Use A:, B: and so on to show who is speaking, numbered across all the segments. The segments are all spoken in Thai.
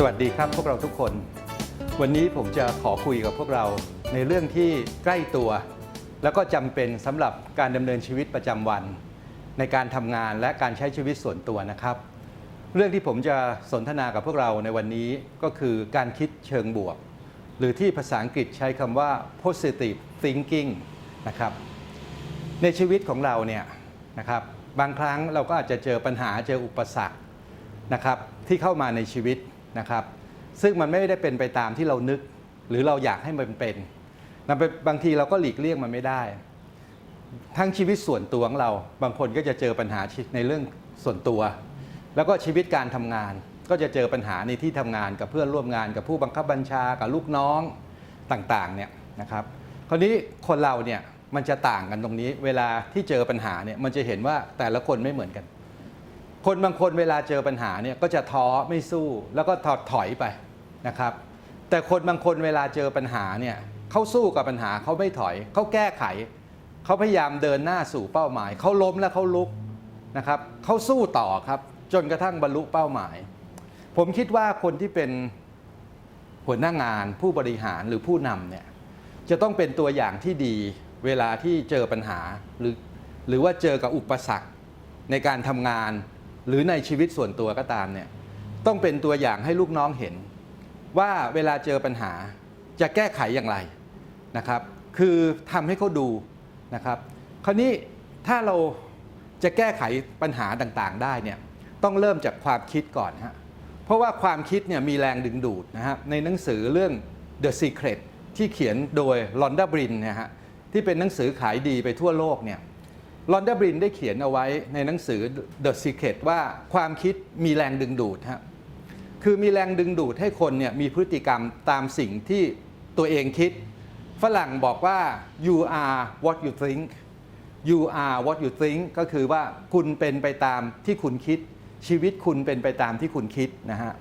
A: สวัสดีครับพวกเราทุกคน วันนี้ผมจะขอคุยกับพวกเราในเรื่องที่ใกล้ตัว แล้วก็จำเป็นสำหรับการดำเนินชีวิตประจำวัน ในการทำงานและการใช้ชีวิตส่วนตัวนะครับ เรื่องที่ผมจะสนทนากับพวกเราในวันนี้ก็คือการคิดเชิงบวก หรือที่ภาษาอังกฤษใช้คำว่า positive thinking นะครับ ในชีวิตของเราเนี่ยนะครับบางครั้งเราก็อาจจะเจอปัญหาเจออุปสรรคนะครับที่เข้ามาในชีวิต นะครับ ซึ่งมันไม่ได้เป็นไปตามที่เรานึก หรือเราอยากให้มันเป็นนะบางทีเราก็หลีกเลี่ยงมันไม่ได้ ทั้งชีวิตส่วนตัวของเรา บางคนก็จะเจอปัญหาในเรื่องส่วนตัว แล้วก็ชีวิตการทำงาน ก็จะเจอปัญหาในที่ทำงานกับเพื่อนร่วมงานกับผู้บังคับบัญชากับลูกน้องต่างๆเนี่ยนะครับ คราวนี้คนเราเนี่ยมันจะต่างกันตรงนี้ เวลาที่เจอปัญหาเนี่ยมันจะเห็นว่าแต่ละคนไม่เหมือนกัน คนบางคนเวลาเจอปัญหาเนี่ยก็จะท้อไม่สู้แล้วก็ถอดถอยไปนะครับ แต่คนบางคนเวลาเจอปัญหาเนี่ยเขาสู้กับปัญหาเขาไม่ถอยเขาแก้ไขเขาพยายามเดินหน้าสู่เป้าหมายเขาล้มแล้วเขาลุกนะครับเขาสู้ต่อครับ จนกระทั่งบรรลุเป้าหมาย ผมคิดว่าคนที่เป็นหัวหน้างานผู้บริหารหรือผู้นำเนี่ยจะต้องเป็นตัวอย่างที่ดีเวลาที่เจอปัญหาหรือหรือว่าเจอกับอุปสรรคในการทำงาน หรือในชีวิตส่วนตัวก็ตามเนี่ยต้องเป็นตัวอย่างให้ลูกน้องเห็น ว่าเวลาเจอปัญหาจะแก้ไขอย่างไรนะครับ คือทำให้เขาดูนะครับ คราวนี้ถ้าเราจะแก้ไขปัญหาต่างๆ ได้เนี่ยต้องเริ่มจากความคิดก่อนฮะเพราะว่าความคิดเนี่ยมีแรงดึงดูดนะฮะในหนังสือเรื่อง The Secret ที่เขียนโดยลอนดาบรินนี่ยฮะที่เป็นหนังสือขายดีไปทั่วโลกเนี่ย ลอนดาบรินได้เขียนเอาไว้ในหนังสือ The Secret ว่าความคิดมีแรงดึงดูดฮะคือมีแรงดึงดูดให้คนเนี่ยมีพฤติกรรมตามสิ่งที่ตัวเองคิด ฝรั่งบอกว่า you are what you think you are what you think ก็คือว่าคุณเป็นไปตามที่คุณคิด ชีวิตคุณเป็นไปตามที่คุณคิดนะฮะ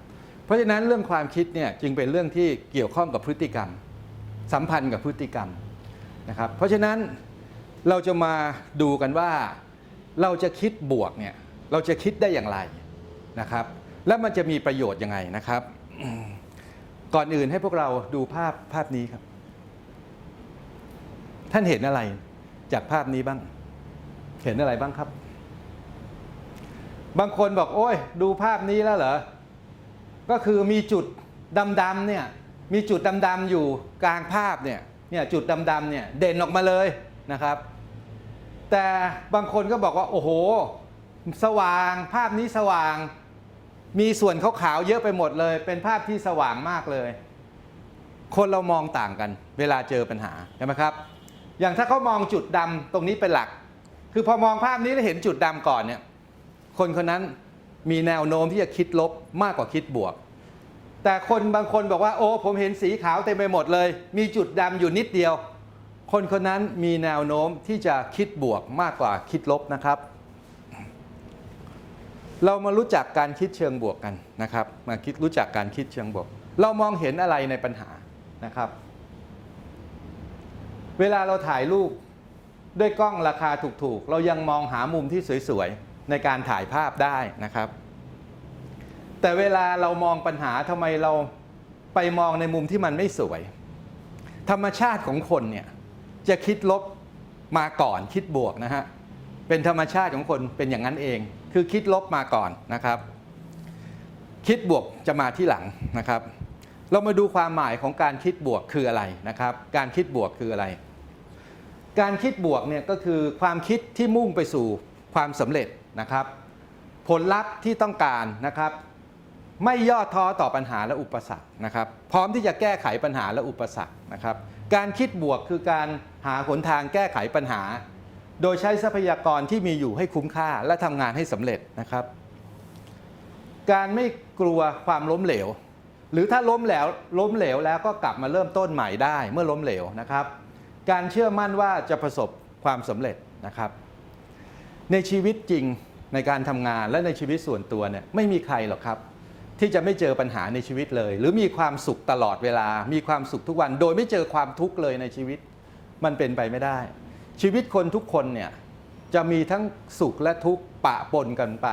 A: เพราะฉะนั้นเรื่องความคิดเนี่ยจึงเป็นเรื่องที่เกี่ยวข้องกับพฤติกรรม สัมพันธ์กับพฤติกรรมนะครับเพราะฉะนั้น เราจะมาดูกันว่าเราจะคิดบวกเนี่ยเราจะคิดได้อย่างไรนะครับ แล้วมันจะมีประโยชน์ยังไงนะครับ ก่อนอื่นให้พวกเราดูภาพภาพนี้ครับ ท่านเห็นอะไรจากภาพนี้บ้าง เห็นอะไรบ้างครับ บางคนบอกโอ้ย ดูภาพนี้แล้วเหรอ ก็คือมีจุดดำๆเนี่ยมีจุดดำๆอยู่กลางภาพเนี่ยเนี่ยจุดดำๆเนี่ยเด่นออกมาเลย นะครับ แต่บางคนก็บอกว่าโอ้โห สว่างภาพนี้สว่าง มีส่วนขาวๆเยอะไปหมดเลย เป็นภาพที่สว่างมากเลย คนเรามองต่างกัน เวลาเจอปัญหาใช่ไหมครับ อย่างถ้าเขามองจุดดำตรงนี้เป็นหลัก คือพอมองภาพนี้แล้วเห็นจุดดำก่อนเนี่ยคนคนนั้นมีแนวโน้มที่จะคิดลบมากกว่าคิดบวก แต่คนบางคนบอกว่าโอ้ผมเห็นสีขาวเต็มไปหมดเลย มีจุดดำอยู่นิดเดียว คนคนนั้นมีแนวโน้มที่จะคิดบวกมากกว่าคิดลบนะครับ เรามารู้จักการคิดเชิงบวกกันนะครับ มาคิดรู้จักการคิดเชิงบวก เรามองเห็นอะไรในปัญหานะครับ เวลาเราถ่ายรูปด้วยกล้องราคาถูกๆ เรายังมองหามุมที่สวยๆ ในการถ่ายภาพได้นะครับ แต่เวลาเรามองปัญหาทำไมเราไปมองในมุมที่มันไม่สวย ธรรมชาติของคนเนี่ย จะคิดลบมาก่อนคิดบวกนะฮะเป็นธรรมชาติของคนเป็นอย่างนั้นเอง คือคิดลบมาก่อนนะครับ คิดบวกจะมาที่หลังนะครับ เรามาดูความหมายของการคิดบวกคืออะไรนะครับ การคิดบวกคืออะไร การคิดบวกเนี่ยก็คือความคิดที่มุ่งไปสู่ความสำเร็จนะครับ ผลลัพธ์ที่ต้องการนะครับ ไม่ย่อท้อต่อปัญหาและอุปสรรคนะครับ พร้อมที่จะแก้ไขปัญหาและอุปสรรคนะครับ การคิดบวกคือการหาหนทางแก้ไขปัญหา โดยใช้ทรัพยากรที่มีอยู่ให้คุ้มค่าและทำงานให้สำเร็จนะครับ การไม่กลัวความล้มเหลว หรือถ้าล้มแล้วล้มเหลวแล้วก็กลับมาเริ่มต้นใหม่ได้เมื่อล้มเหลวนะครับ การเชื่อมั่นว่าจะประสบความสำเร็จนะครับ ในชีวิตจริงในการทำงานและในชีวิตส่วนตัวเนี่ยไม่มีใครหรอกครับ ที่จะไม่เจอปัญหาในชีวิตเลย หรือมีความสุขตลอดเวลา มีความสุขทุกวัน โดยไม่เจอความทุกข์เลยในชีวิต มันเป็นไปไม่ได้ ชีวิตคนทุกคนเนี่ยจะมีทั้งสุขและทุกข์ปะปนกันไป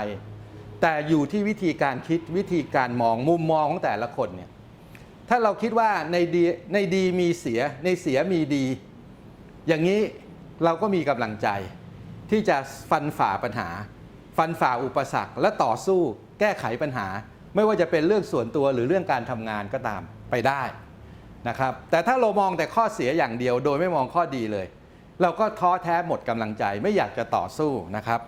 A: แต่อยู่ที่วิธีการคิดวิธีการมองมุมมองของแต่ละคนเนี่ยถ้าเราคิดว่าในดีในดีมีเสียในเสียมีดี อย่างนี้เราก็มีกำลังใจ ที่จะฟันฝ่าปัญหา ฟันฝ่าอุปสรรคและต่อสู้แก้ไขปัญหา ไม่ว่าจะเป็นเรื่องส่วนตัวหรือเรื่องการทำงานก็ตามไปได้นะครับ แต่ถ้าเรามองแต่ข้อเสียอย่างเดียว โดยไม่มองข้อดีเลย เราก็ท้อแท้หมดกำลังใจไม่อยากจะต่อสู้นะครับ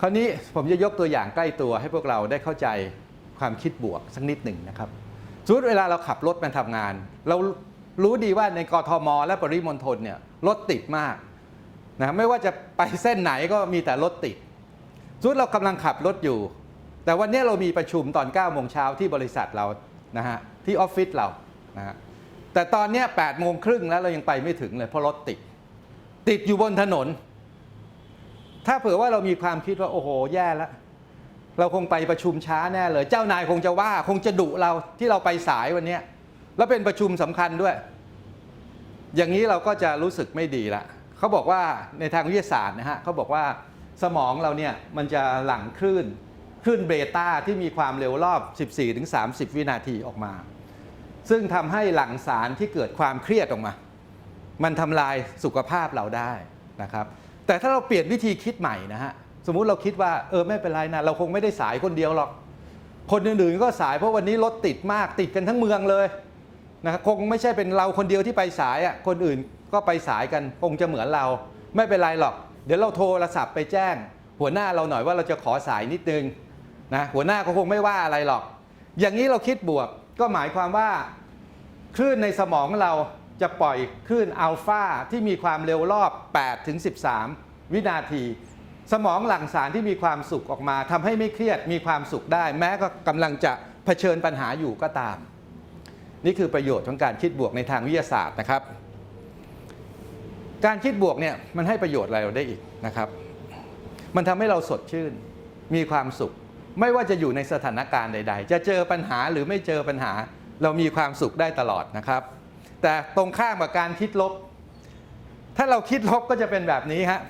A: คราวนี้ผมจะยกตัวอย่างใกล้ตัวให้พวกเราได้เข้าใจความคิดบวกสักนิดหนึ่งนะครับสมมติเวลาเราขับรถมาทำงาน เรารู้ดีว่าในกรทม และปริมณฑลเนี่ยรถติดมากนะไม่ว่าจะไปเส้นไหนก็มีแต่รถติดสมมติเรากำลังขับรถอยู่ แต่วันนี้เรามีประชุมตอน9โมงเช้าที่บริษัทเรานะฮะที่ออฟฟิศเรานะฮะแต่ตอนนี้8โมงครึ่งแล้วเรายังไปไม่ถึงเลยเพราะรถติด ติดอยู่บนถนน ถ้าเผื่อว่าเรามีความคิดว่าโอ้โหแย่แล้วเราคงไปประชุมช้าแน่เลย เจ้านายคงจะว่าคงจะดุเราที่เราไปสายวันนี้แล้วเป็นประชุมสำคัญด้วย อย่างนี้เราก็จะรู้สึกไม่ดีละเขาบอกว่าในทางวิทยาศาสตร์นะฮะเขาบอกว่าสมองเราเนี่ยมันจะหลั่งคลื่น คลื่นเบต้าที่มีความเร็วรอบ 14-30 วินาทีออกมา ซึ่งทำให้หลั่งสารที่เกิดความเครียดออกมา มันทำลายสุขภาพเราได้นะครับ แต่ถ้าเราเปลี่ยนวิธีคิดใหม่นะฮะ สมมุติเราคิดว่าเออไม่เป็นไรนะ เราคงไม่ได้สายคนเดียวหรอก คนอื่นๆก็สายเพราะวันนี้รถติดมากติดกันทั้งเมืองเลยนะครับคงไม่ใช่เป็นเราคนเดียวที่ไปสายอะ คนอื่นก็ไปสายกันคงจะเหมือนเรา ไม่เป็นไรหรอก เดี๋ยวเราโทรศัพท์ไปแจ้ง หัวหน้าเราหน่อยว่าเราจะขอสายนิดนึง นะหัวหน้าก็คงไม่ว่าอะไรหรอก อย่างนี้เราคิดบวกก็หมายความว่าคลื่นในสมองเราจะปล่อยคลื่นอัลฟาที่มีความเร็วรอบ 8 ถึง 13 วินาที สมองหลั่งสารที่มีความสุขออกมาทำให้ไม่เครียดมีความสุขได้ แม้ก็กำลังจะเผชิญปัญหาอยู่ก็ตาม นี่คือประโยชน์ของการคิดบวกในทางวิทยาศาสตร์นะครับ การคิดบวกเนี่ยมันให้ประโยชน์อะไรเราได้อีกนะครับ มันทำให้เราสดชื่นมีความสุข ไม่ว่าจะอยู่ในสถานการณ์ใด ๆ จะเจอปัญหาหรือไม่เจอปัญหา เรามีความสุขได้ตลอดนะครับ แต่ตรงข้ามกับการคิดลบ ถ้าเราคิดลบก็จะเป็นแบบนี้ฮะ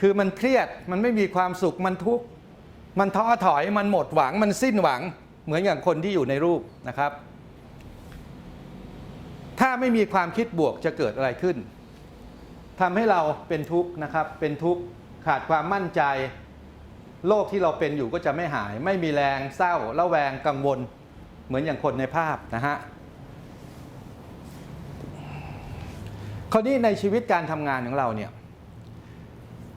A: คือมันเครียดมันไม่มีความสุขมันทุกข์มันท้อถอยมันหมดหวังมันสิ้นหวัง เหมือนอย่างคนที่อยู่ในรูปนะครับ ถ้าไม่มีความคิดบวกจะเกิดอะไรขึ้นทำให้เราเป็นทุกข์นะครับเป็นทุกข์ขาดความมั่นใจ โรคที่เราเป็นอยู่ก็จะไม่หาย ไม่มีแรงเศร้าระแวงกังวล เหมือนอย่างคนในภาพนะฮะคราวนี้ในชีวิตการทำงานของเราเนี่ย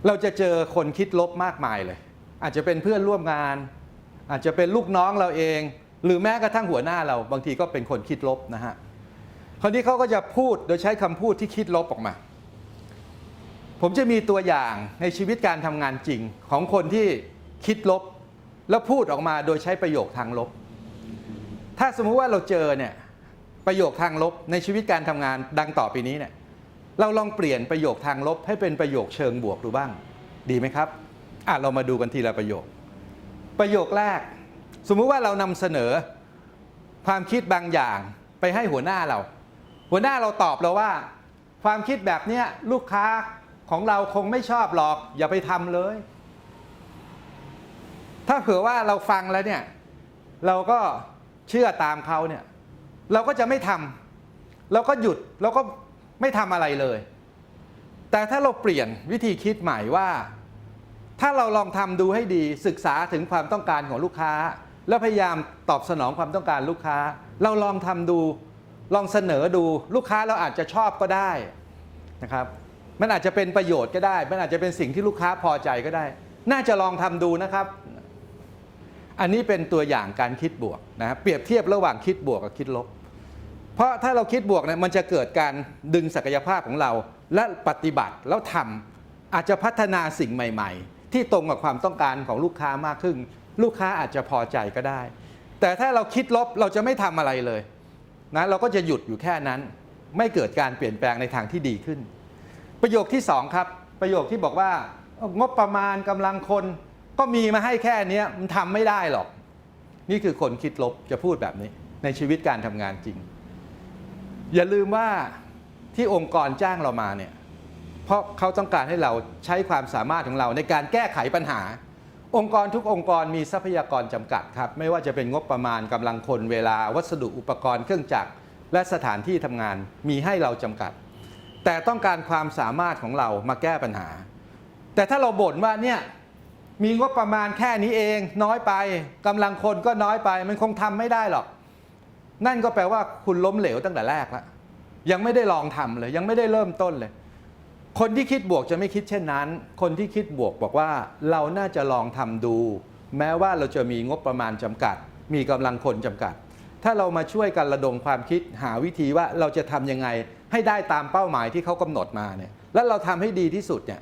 A: เราจะเจอคนคิดลบมากมายเลย อาจจะเป็นเพื่อนร่วมงาน อาจจะเป็นลูกน้องเราเอง หรือแม้กระทั่งหัวหน้าเรา บางทีก็เป็นคนคิดลบนะฮะคราวนี้เขาก็จะพูดโดยใช้คำพูดที่คิดลบออกมา ผมจะมีตัวอย่างในชีวิตการทำงานจริงของคนที่ คิดลบ แล้วพูดออกมาโดยใช้ประโยคทางลบ ถ้าสมมุติว่าเราเจอเนี่ยประโยคทางลบในชีวิตการทำงานดังต่อไปนี้เนี่ยเราลองเปลี่ยนประโยคทางลบให้เป็นประโยคเชิงบวกดูบ้าง ดีไหมครับอะเรามาดูกันทีละประโยค ประโยคแรก สมมุติว่าเรานำเสนอความคิดบางอย่างไปให้หัวหน้าเรา หัวหน้าเราตอบเราว่า ความคิดแบบเนี้ยลูกค้าของเราคงไม่ชอบหรอก อย่าไปทำเลย ถ้าเผื่อว่าเราฟังแล้วเนี่ยเราก็เชื่อตามเขาเนี่ยเราก็จะไม่ทำเราก็หยุดเราก็ไม่ทำอะไรเลย แต่ถ้าเราเปลี่ยนวิธีคิดใหม่ว่า ถ้าเราลองทำดูให้ดีศึกษาถึงความต้องการของลูกค้า แล้วพยายามตอบสนองความต้องการลูกค้า เราลองทำดูลองเสนอดูลูกค้าเราอาจจะชอบก็ได้นะครับ มันอาจจะเป็นประโยชน์ก็ได้ มันอาจจะเป็นสิ่งที่ลูกค้าพอใจก็ได้ น่าจะลองทำดูนะครับ อันนี้เป็นตัวอย่างการคิดบวกนะเปรียบเทียบระหว่างคิดบวกกับคิดลบ เพราะถ้าเราคิดบวกเนี่ยมันจะเกิดการดึงศักยภาพของเรา และปฏิบัติแล้วทำอาจจะพัฒนาสิ่งใหม่ ๆ ที่ตรงกับความต้องการของลูกค้ามากขึ้น ลูกค้าอาจจะพอใจก็ได้ แต่ถ้าเราคิดลบเราจะไม่ทำอะไรเลยนะเราก็จะหยุดอยู่แค่นั้น ไม่เกิดการเปลี่ยนแปลงในทางที่ดีขึ้น ประโยคที่สองครับประโยคที่บอกว่างบประมาณกำลังคน ก็มีมาให้แค่นี้มันทำไม่ได้หรอก นี่คือคนคิดลบจะพูดแบบนี้ ในชีวิตการทำงานจริง อย่าลืมว่าที่องค์กรจ้างเรามาเนี่ยเพราะเขาต้องการให้เราใช้ความสามารถของเราในการแก้ไขปัญหา องค์กรทุกองค์กรมีทรัพยากรจำกัดครับ ไม่ว่าจะเป็นงบประมาณกำลังคนเวลาวัสดุอุปกรณ์เครื่องจักร และสถานที่ทำงานมีให้เราจำกัด แต่ต้องการความสามารถของเรามาแก้ปัญหา แต่ถ้าเราบ่นว่าเนี่ย มีงบประมาณแค่นี้เองน้อยไปกำลังคนก็น้อยไปมันคงทำไม่ได้หรอก นั่นก็แปลว่าคุณล้มเหลวตั้งแต่แรกแล้วยังไม่ได้ลองทำเลย ยังไม่ได้เริ่มต้นเลย คนที่คิดบวกจะไม่คิดเช่นนั้น คนที่คิดบวกบอกว่าเราน่าจะลองทำดู แม้ว่าเราจะมีงบประมาณจำกัด มีกำลังคนจำกัด ถ้าเรามาช่วยกันระดมความคิดหาวิธีว่าเราจะทำยังไงให้ได้ตามเป้าหมายที่เขากำหนดมาเนี่ยแล้วเราทำให้ดีที่สุดเนี่ย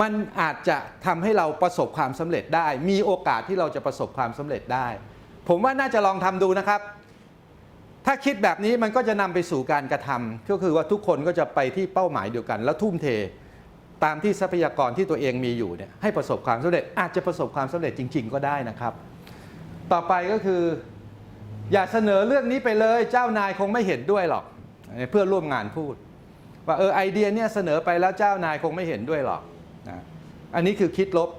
A: มันอาจจะทำให้เราประสบความสำเร็จได้ มีโอกาสที่เราจะประสบความสำเร็จได้ ผมว่าน่าจะลองทำดูนะครับ ถ้าคิดแบบนี้มันก็จะนำไปสู่การกระทำก็คือว่าทุกคนก็จะไปที่เป้าหมายเดียวกัน แล้วทุ่มเท ตามที่ทรัพยากรที่ตัวเองมีอยู่เนี่ยให้ประสบความสำเร็จอาจจะประสบความสำเร็จจริง ๆ ก็ได้นะครับ ต่อไปก็คือ อย่าเสนอเรื่องนี้ไปเลยเจ้านายคงไม่เห็นด้วยหรอกเพื่อนร่วมงานพูด ว่าเออไอเดียเนี่ยเสนอไปแล้วเจ้านายคงไม่เห็นด้วยหรอก นะอันนี้คือคิดลบ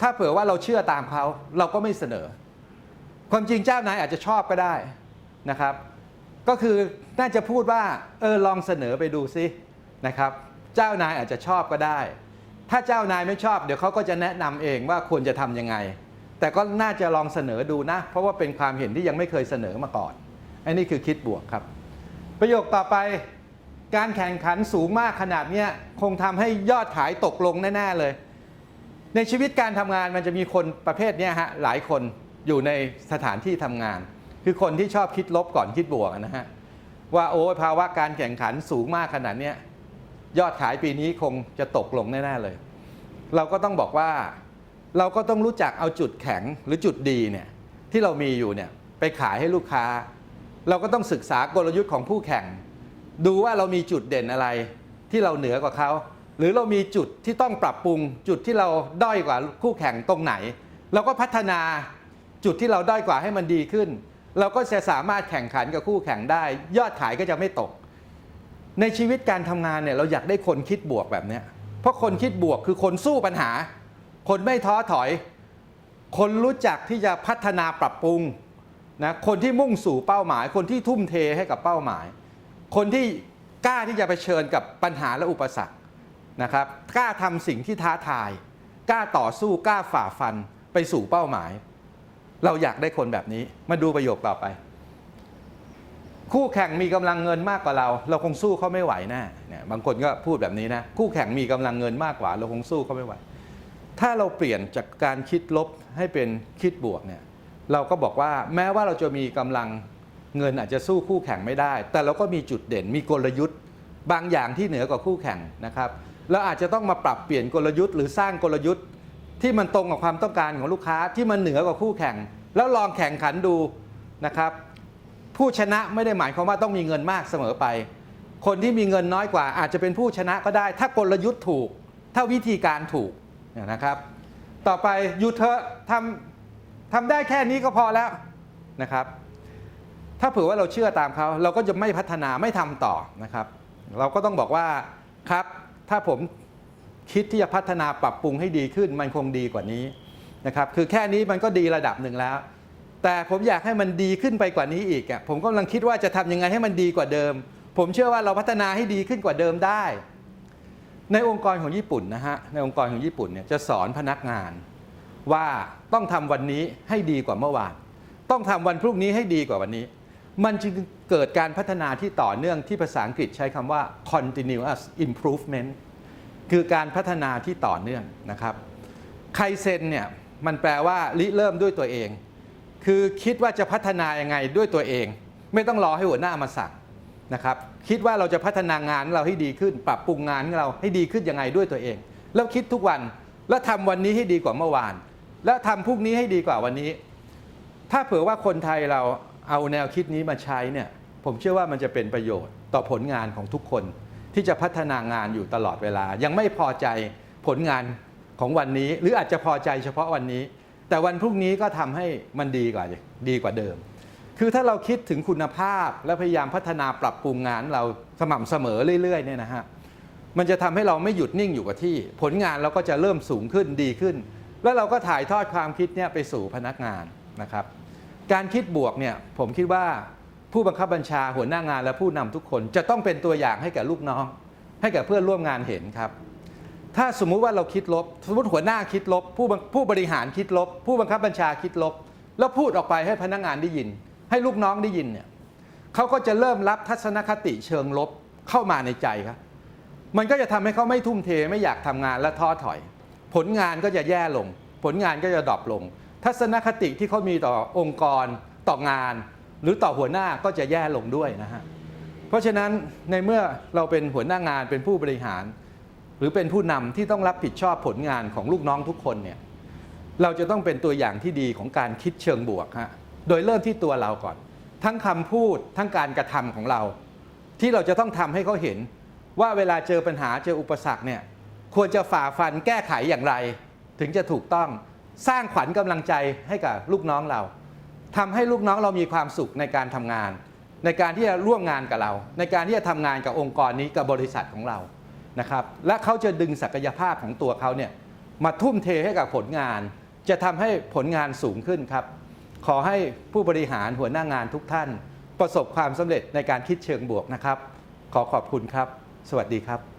A: ถ้าเผื่อว่าเราเชื่อตามเขาเราก็ไม่เสนอ ความจริงเจ้านายอาจจะชอบก็ได้นะครับ ก็คือน่าจะพูดว่าเออลองเสนอไปดูซินะครับ เจ้านายอาจจะชอบก็ได้ ถ้าเจ้านายไม่ชอบ เดี๋ยวเขาก็จะแนะนำเองว่าควรจะทำยังไง แต่ก็น่าจะลองเสนอดูนะ เพราะว่าเป็นความเห็นที่ยังไม่เคยเสนอมาก่อนอันนี้คือคิดบวกครับ ประโยคต่อไป การแข่งขันสูงมากขนาดนี้คงทำให้ยอดขายตกลงแน่ๆเลย ในชีวิตการทำงานมันจะมีคนประเภทนี้ฮะหลายคนอยู่ในสถานที่ทำงาน คือคนที่ชอบคิดลบก่อนคิดบวกนะฮะว่าโอ้ภาวะการแข่งขันสูงมากขนาดนี้ยยอดขายปีนี้คงจะตกลงแน่ๆเลย เราก็ต้องบอกว่าเราก็ต้องรู้จักเอาจุดแข็งหรือจุดดีเนี่ยที่เรามีอยู่เนี่ยไปขายให้ลูกค้า เราก็ต้องศึกษากลยุทธ์ของผู้แข่ง ดูว่าเรามีจุดเด่นอะไรที่เราเหนือกว่าเขาหรือเรามีจุดที่ต้องปรับปรุง จุดที่เราด้อยกว่าคู่แข่งตรงไหนเราก็พัฒนาจุดที่เราด้อยกว่าให้มันดีขึ้น เราก็จะสามารถแข่งขันกับคู่แข่งได้ ยอดขายก็จะไม่ตก ในชีวิตการทำงานเนี่ยเราอยากได้คนคิดบวกแบบนี้เพราะคนคิดบวกคือคนสู้ปัญหา คนไม่ท้อถอย คนรู้จักที่จะพัฒนาปรับปรุงนะคนที่มุ่งสู่เป้าหมาย คนที่ทุ่มเทให้กับเป้าหมาย คนที่กล้าที่จะไปเชิญกับปัญหาและอุปสรรคนะครับกล้าทำสิ่งที่ท้าทาย กล้าต่อสู้กล้าฝ่าฟันไปสู่เป้าหมาย เราอยากได้คนแบบนี้มาดูประโยคต่อไป คู่แข่งมีกำลังเงินมากกว่าเรา เราคงสู้เขาไม่ไหวแน่เนี่ยบางคนก็พูดแบบนี้นะคู่แข่งมีกำลังเงินมากกว่า เราคงสู้เขาไม่ไหว ถ้าเราเปลี่ยนจากการคิดลบให้เป็นคิดบวกเนี่ยเราก็บอกว่าแม้ว่าเราจะมีกำลัง เงินอาจจะสู้คู่แข่งไม่ได้ แต่เราก็มีจุดเด่นมีกลยุทธ์ บางอย่างที่เหนือกว่าคู่แข่งนะครับแล้วอาจจะต้องมาปรับเปลี่ยนกลยุทธ์หรือสร้างกลยุทธ์ที่มันตรงกับความต้องการของลูกค้าที่มันเหนือกว่าคู่แข่ง แล้วลองแข่งขันดูนะครับ ผู้ชนะไม่ได้หมายความว่าต้องมีเงินมากเสมอไป คนที่มีเงินน้อยกว่าอาจจะเป็นผู้ชนะก็ได้ ถ้ากลยุทธ์ถูก ถ้าวิธีการถูกนะครับ ต่อไปยูเธอะทำทำได้แค่นี้ก็พอแล้วนะครับ ถ้าเผื่อว่าเราเชื่อตามเขาเราก็จะไม่พัฒนาไม่ทำต่อนะครับ เราก็ต้องบอกว่าครับถ้าผมคิดที่จะพัฒนาปรับปรุงให้ดีขึ้นมันคงดีกว่านี้นะครับคือแค่นี้มันก็ดีระดับหนึ่งแล้ว แต่ผมอยากให้มันดีขึ้นไปกว่านี้อีกอะผมกำลังคิดว่าจะทำยังไงให้มันดีกว่าเดิม ผมเชื่อว่าเราพัฒนาให้ดีขึ้นกว่าเดิมได้ ในองค์กรของญี่ปุ่นนะฮะในองค์กรของญี่ปุ่นเนี่ยจะสอนพนักงานว่าต้องทำวันนี้ให้ดีกว่าเมื่อวาน ต้องทำวันพรุ่งนี้ให้ดีกว่าวันนี้ มันจึงเกิดการพัฒนาที่ต่อเนื่องที่ภาษาอังกฤษใช้คำว่า continuous improvement คือการพัฒนาที่ต่อเนื่องนะครับไคเซนเนี่ยมันแปลว่าริเริ่มด้วยตัวเอง คือคิดว่าจะพัฒนายังไงด้วยตัวเอง ไม่ต้องรอให้หัวหน้ามาสั่งนะครับคิดว่าเราจะพัฒนางานเราให้ดีขึ้น ปรับปรุงงานเราให้ดีขึ้นยังไงด้วยตัวเอง แล้วคิดทุกวันแล้วทำวันนี้ให้ดีกว่าเมื่อวาน แล้วทำพรุ่งนี้ให้ดีกว่าวันนี้ ถ้าเผื่อว่าคนไทยเรา เอาแนวคิดนี้มาใช้เนี่ยผมเชื่อว่ามันจะเป็นประโยชน์ต่อผลงานของทุกคน ที่จะพัฒนางานอยู่ตลอดเวลา ยังไม่พอใจผลงานของวันนี้ หรืออาจจะพอใจเฉพาะวันนี้ แต่วันพรุ่งนี้ก็ทำให้มันดีกว่าดีกว่าเดิม คือถ้าเราคิดถึงคุณภาพและพยายามพัฒนาปรับปรุงงานเราสม่ำเสมอเรื่อยๆเนี่ยนะฮะมันจะทำให้เราไม่หยุดนิ่งอยู่กับที่ ผลงานเราก็จะเริ่มสูงขึ้นดีขึ้น แล้วเราก็ถ่ายทอดความคิดเนี่ยไปสู่พนักงานนะครับ การคิดบวกเนี่ยผมคิดว่าผู้บังคับบัญชาหัวหน้างานและผู้นำทุกคน จะต้องเป็นตัวอย่างให้แก่ลูกน้อง ให้แก่เพื่อนร่วมงานเห็นครับ ถ้าสมมุติว่าเราคิดลบ สมมติหัวหน้าคิดลบ ผู้ผู้บริหารคิดลบ ผู้บังคับบัญชาคิดลบ แล้วพูดออกไปให้พนักงานได้ยิน ให้ลูกน้องได้ยินเนี่ยเขาก็จะเริ่มรับทัศนคติเชิงลบเข้ามาในใจครับ มันก็จะทำให้เขาไม่ทุ่มเทไม่อยากทำงานและท้อถอย ผลงานก็จะแย่ลง ผลงานก็จะดรอปลง ทัศนคติที่เขามีต่อองค์กรต่องาน หรือต่อหัวหน้าก็จะแย่ลงด้วยนะฮะเพราะฉะนั้นในเมื่อเราเป็นหัวหน้างานเป็นผู้บริหาร หรือเป็นผู้นำที่ต้องรับผิดชอบผลงานของลูกน้องทุกคนเนี่ยเราจะต้องเป็นตัวอย่างที่ดีของการคิดเชิงบวกฮะโดยเริ่มที่ตัวเราก่อน ทั้งคำพูดทั้งการกระทำของเรา ที่เราจะต้องทำให้เขาเห็น ว่าเวลาเจอปัญหาเจออุปสรรคเนี่ยควรจะฝ่าฟันแก้ไขอย่างไร ถึงจะถูกต้อง สร้างขวัญกำลังใจให้กับลูกน้องเราทำให้ลูกน้องเรามีความสุขในการทำงาน ในการที่จะร่วมงานกับเรา ในการที่จะทำงานกับองค์กรนี้กับบริษัทของเรานะครับและเขาจะดึงศักยภาพของตัวเขาเนี่ยมาทุ่มเทให้กับผลงาน จะทำให้ผลงานสูงขึ้นครับ ขอให้ผู้บริหารหัวหน้างานทุกท่าน ประสบความสำเร็จในการคิดเชิงบวกนะครับ ขอขอบคุณครับ สวัสดีครับ